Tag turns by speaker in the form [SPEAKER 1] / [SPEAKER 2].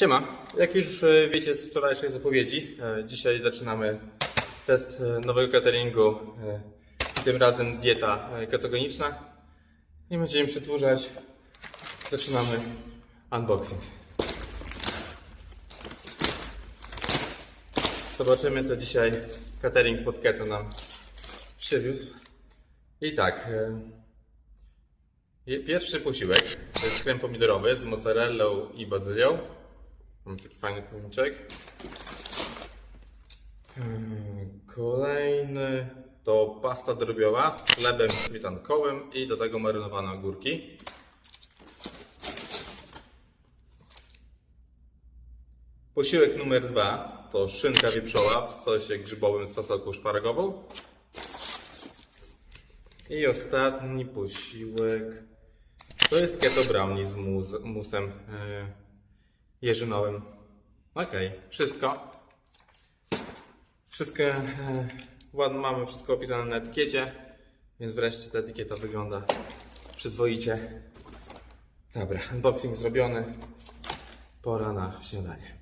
[SPEAKER 1] Siema, jak już e, wiecie z wczorajszej zapowiedzi, e, dzisiaj zaczynamy test e, nowego cateringu. Tym razem dieta ketogeniczna. Nie będziemy przedłużać. Zaczynamy unboxing. Zobaczymy co dzisiaj catering pod keto nam przywiózł. I tak, pierwszy posiłek to jest krem pomidorowy z mozzarellą i bazylią. Mam taki fajny pojemniczek. Hmm, Kolejny to pasta drobiowa z chlebem śmietankowym i do tego marynowane ogórki. Posiłek numer dwa to szynka wieprzowa w sosie grzybowym z fasolką szparagową. I ostatni posiłek to jest keto brownie z mus, musem yy, jeżynowym. Okej, wszystko. Wszystko e, ładnie mamy, wszystko opisane na etykiecie, więc wreszcie ta etykieta wygląda przyzwoicie. Dobra, unboxing zrobiony. Pora na śniadanie.